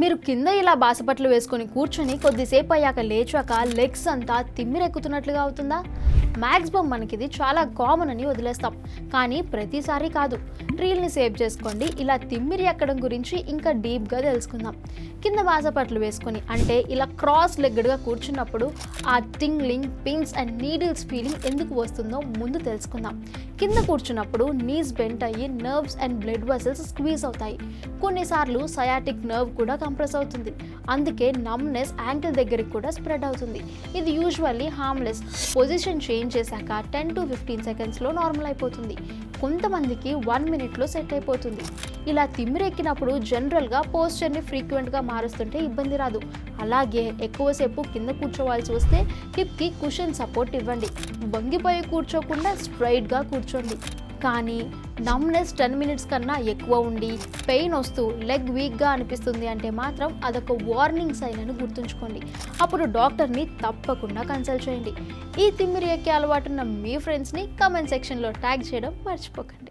మీరు కింద ఇలా బాసపట్లు వేసుకొని కూర్చొని కొద్దిసేపు అయ్యాక లేచాక లెగ్స్ అంతా తిమ్మిరెక్కుతున్నట్లుగా అవుతుందా? మ్యాక్సిమం మనకి ఇది చాలా కామన్ అని వదిలేస్తాం. కానీ ప్రతిసారి కాదు. ట్రీల్ని సేవ్ చేసుకోండి. ఇలా తిమ్మిరి ఎక్కడం గురించి ఇంకా డీప్గా తెలుసుకుందాం. కింద బాసపట్లు వేసుకొని అంటే ఇలా క్రాస్ లెగ్గడ్గా కూర్చున్నప్పుడు ఆ tingling pins and needles feeling ఎందుకు వస్తుందో ముందు తెలుసుకుందాం. కింద కూర్చున్నప్పుడు నీస్ బెంట్ అయ్యి nerves and blood vessels squeeze అవుతాయి. కొన్నిసార్లు సయాటిక్ నర్వ్ కూడా కంప్రెస్ అవుతుంది. అందుకే నమ్నెస్ యాంకిల్ దగ్గరికి కూడా స్ప్రెడ్ అవుతుంది. ఇది యూజువల్లీ హార్మ్లెస్ పొజిషన్ చేంజ్ చేశాక టెన్ టు ఫిఫ్టీన్ సెకండ్స్లో నార్మల్ అయిపోతుంది. కొంతమందికి వన్ మినిట్లో సెట్ అయిపోతుంది. ఇలా తిమ్మిరెక్కినప్పుడు జనరల్గా పోస్చర్ని ఫ్రీక్వెంట్గా మారుస్తుంటే ఇబ్బంది రాదు. అలాగే ఎక్కువసేపు కింద కూర్చోవాల్సి వస్తే హిప్కి కుషన్ సపోర్ట్ ఇవ్వండి. వంగిపోయి కూర్చోకుండా స్ట్రైట్గా కూర్చోండి. కానీ నమ్నెస్ టెన్ మినిట్స్ కన్నా ఎక్కువ ఉండి పెయిన్ వస్తూ లెగ్ వీక్గా అనిపిస్తుంది అంటే మాత్రం అదొక వార్నింగ్ సైన్ అని గుర్తుంచుకోండి. అప్పుడు డాక్టర్ని తప్పకుండా కన్సల్ట్ చేయండి. ఈ తిమ్మిరి ఎక్కే అలవాటున్న మీ ఫ్రెండ్స్ని కమెంట్ సెక్షన్లో ట్యాగ్ చేయడం మర్చిపోకండి.